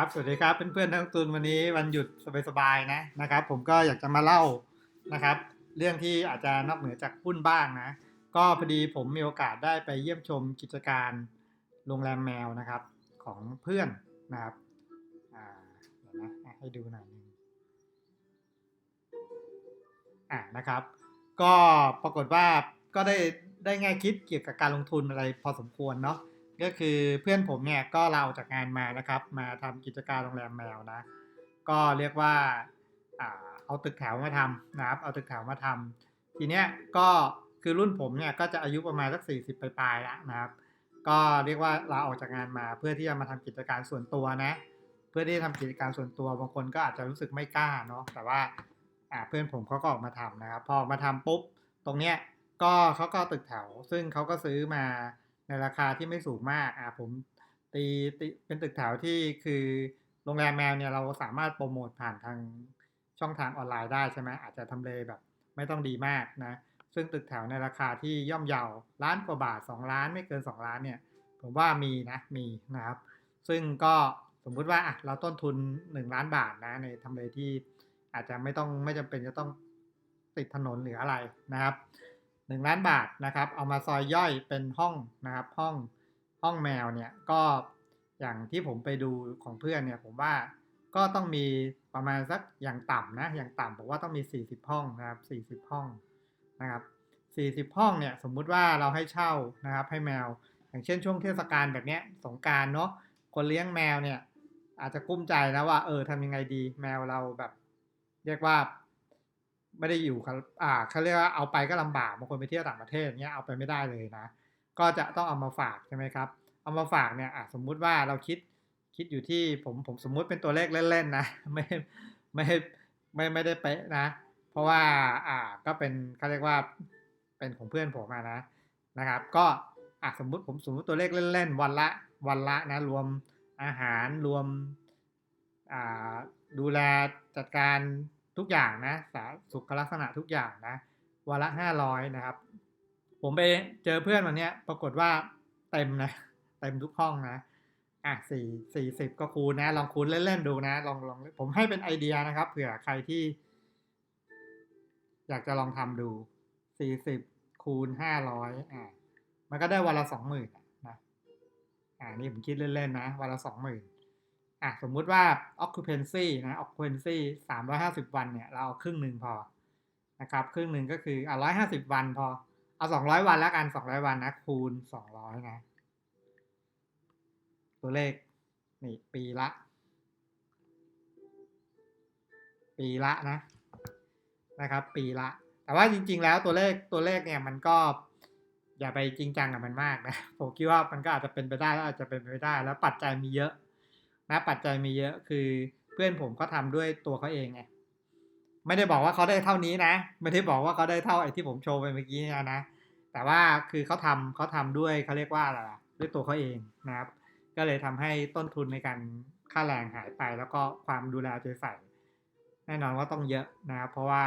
ครับสวัสดีครับเพื่อนๆนักลงทุนวันนี้วันหยุดสบายๆนะนะครับ ผมก็อยากจะมาเล่านะครับ เรื่องที่อาจจะนอกเหนือจากหุ้นบ้างนะ ก็พอดีผมมีโอกาสได้ไปเยี่ยมชมกิจการโรงแรมแมวนะครับของเพื่อนนะครับอ่าเดี๋ยวนะให้ดูหน่อยหนึงอ่านะครับ ก็ปรากฏว่าก็ได้ได้แง่คิดเกี่ยวกับการลงทุนอะไรพอสมควรเนาะ ก็คือเพื่อนผมเนี่ยก็ลาออกจากงานมานะครับ มาทำกิจการโรงแรมแมวนะ ก็เรียกว่าเอาตึกแถวมาทำนะครับ เอาตึกแถวมาทำทีเนี้ยก็คือรุ่นผมเนี่ยก็จะอายุประมาณสักสี่สิบปลายๆล้วนะครับ ก็เรียกว่าลาออกจากงานมาเพื่อที่จะมาทำกิจการส่วนตัวนะ เพื่อที่จะทำกิจการส่วนตัวบางคนก็อาจจะรู้สึกไม่กล้าเนาะ แต่ว่าเพื่อนผมเขาก็ออกมาทำนะครับ พอออกมาทำปุ๊บ ตรงเนี้ยก็เขาก็ตึกแถว ซึ่งเขาก็ซื้อมา ในราคาที่ไม่สูงมากอ่าผมตีตีเป็นตึกแถวที่คือโรงแรมแมวเนี่ยเราสามารถโปรโมทผ่านทางช่องทางออนไลน์ได้ใช่ไหมอาจจะทำเลแบบ ไม่ต้องดีมากนะ ซึ่งตึกแถวในราคาที่ย่อมเยาล้านกว่าบาท 2 ล้านไม่เกิน 2 ล้านเนี่ย ผมว่ามีนะมีนะครับ ซึ่งก็สมมุติว่าอะเราต้นทุน 1 ล้านบาทนะในทำเลที่อาจจะไม่ต้องไม่จำเป็นจะต้องติดถนนหรืออะไรนะครับ 1 ล้านบาทนะครับ เอามาซอยย่อยเป็นห้องนะครับห้องห้องแมวเนี่ยก็อย่างที่ผมไปดูของเพื่อนเนี่ยผมว่าก็ต้องมีประมาณสักอย่างต่ำนะอย่างต่ำผมว่าต้องมี 40 ห้องนะครับ 40 ห้องนะครับ 40 ห้องเนี่ยสมมุติว่าเราให้เช่านะครับให้แมว อย่างเช่นช่วงเทศกาลแบบเนี้ยสงกรารเนาะคนเลี้ยงแมวเนี่ยอาจจะกุ้มใจนะว่าเออทำยังไงดีแมวเราแบบ เรียกว่า ไม่ได้อยู่ครับอ่าเขาเรียกว่าเอาไปก็ลำบากบางคนไปเที่ยวต่างประเทศเนี้ยเอาไปไม่ได้เลยนะ ก็จะต้องเอามาฝากใช่ไหมครับ เอามาฝากเนี่ยอะสมมุติว่าเราคิดคิดอยู่ที่ผมผมสมมุติเป็นตัวเลขเล่นๆนะไม่ไม่ไม่ไม่ได้เป๊ะนะ เพราะว่าอ่าก็เป็นเขาเรียกว่าเป็นของเพื่อนผมนะนะครับ ก็อะสมมุติผมสมมุติตัวเลขเล่นๆวันละวันละนะรวมอาหารรวมอ่าดูแลจัดการ ทุกอย่างนะสาสุขลักษณะทุกอย่างนะวันละห้าร้อยนะครับ ผมไปเจอเพื่อนวันเนี้ย ปรากฏว่าเต็มนะเต็มทุกห้องนะอะสี่สี่สิบก็คูณนะ ลองคูณเล่นๆดูนะ ลองลองผมให้เป็นไอเดียนะครับ เผื่อใครที่ อยากจะลองทำดูสี่สิบคูณห้าร้อยอะมันก็ได้วันละสองหมื่นนะอ่านี่ผมคิดเล่นๆนะวันละสองหมื่น อะสมมุติว่า occupancy นะ occupancy สามร้อยห้าสิบวันเนี่ยเราเอาครึ่งหนึ่งพอนะครับครึ่งหนึ่งก็คืออะร้อยห้าสิบวันพอเอาสองร้อยวันแล้วกันสองร้อยวันนะคูณสองร้อยนะ ตัวเลขนี่ปีละ ปีละนะนะครับ ปีละ แต่ว่าจริง ๆ แล้วตัวเลขตัวเลขเนี่ยมันก็อย่าไปจริงจังกับมันมากนะผมคิดว่ามันก็อาจจะเป็นไปได้แล้วอาจจะเป็นไปไม่ได้ แล้วปัจจัยมีเยอะ นะปัจจัยมีเยอะคือเพื่อนผมก็ทำด้วยตัวเขาเองไงไม่ได้บอกว่าเขาได้เท่านี้นะ ไม่ได้บอกว่าเขาได้เท่าไอ้ที่ผมโชว์ไปเมื่อกี้นี่ยนะแต่ว่าคือเขาทำเขาทำด้วยเขาเรียกว่าอะไรด้วยตัวเขาเองนะครับ ก็เลยทำให้ต้นทุนในการค่าแรงหายไป แล้วก็ความดูแลใจใส่แน่นอนว่าต้องเยอะนะครับเพราะว่า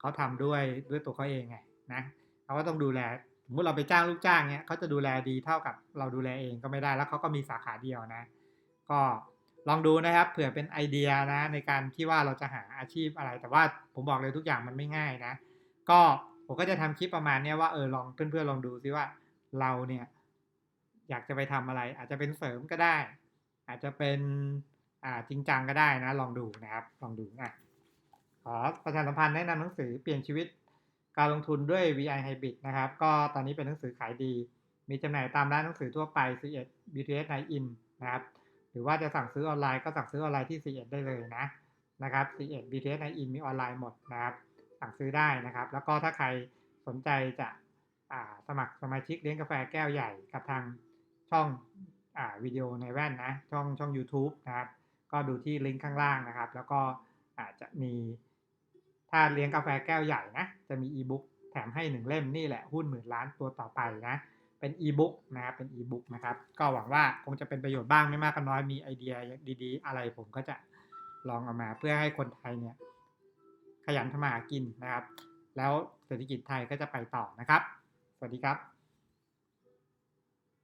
เขาทำด้วยด้วยตัวเขาเองไงนะเขาก็ต้องดูแลสมมติเราไปจ้างลูกจ้างเนี้ยเขาจะดูแลดีเท่ากับเราดูแลเองก็ไม่ได้แล้วเขาก็มีสาขาเดียวนะ ก็ ลองดูนะครับเผื่อเป็นไอเดียนะในการที่ว่าเราจะหาอาชีพอะไร แต่ว่าผมบอกเลยทุกอย่างมันไม่ง่ายนะ ก็ผมก็จะทำคลิปประมาณเนี้ยว่าเออลองเพื่อนๆลองดูซิว่าเราเนี่ยอยากจะไปทำอะไร อาจจะเป็นเสริมก็ได้ อาจจะเป็นอ่าจริงจังก็ได้นะ ลองดูนะครับลองดูอะขอประชาสัมพันธ์แนะนำหนังสือเปลี่ยนชีวิตการลงทุนด้วย VI Hybrid นะครับ ก็ตอนนี้เป็นหนังสือขายดี มีจำหน่ายตามร้านหนังสือทั่วไป C1 BTS 9 in นะครับ หรือว่าจะสั่งซื้อออนไลน์ก็สั่งซื้อออนไลน์ที่ C1 ได้เลยนะนะครับ C1 BTS 9 in มีออนไลน์หมดนะครับสั่งซื้อได้นะครับ แล้วก็ถ้าใครสนใจจะสมัครสมาชิกเลี้ยงกาแฟแก้วใหญ่กับทางช่องอวิดีโอในแว่นนะช่องช่อง YouTube นะครับ ก็ดูที่ลิงก์ข้างล่างนะครับ แล้วก็อาจจะมีถ้าเลี้ยงกาแฟแก้วใหญ่นะ จะมีอีบุ๊กแถมให้หนึ่งเล่มนี่แหละหุ้นหมื่นล้านตัวต่อไปนะ เป็นอีบุ๊กนะครับเป็นอีบุ๊กนะครับ ก็หวังว่าคงจะเป็นประโยชน์บ้างไม่มากก็น้อยมีไอเดียดีๆ อะไรผมก็จะลองเอามาเพื่อให้คนไทยเนี่ยขยันทำมาหากินนะครับ แล้วเศรษฐกิจไทยก็จะไปต่อนะครับ สวัสดีครับ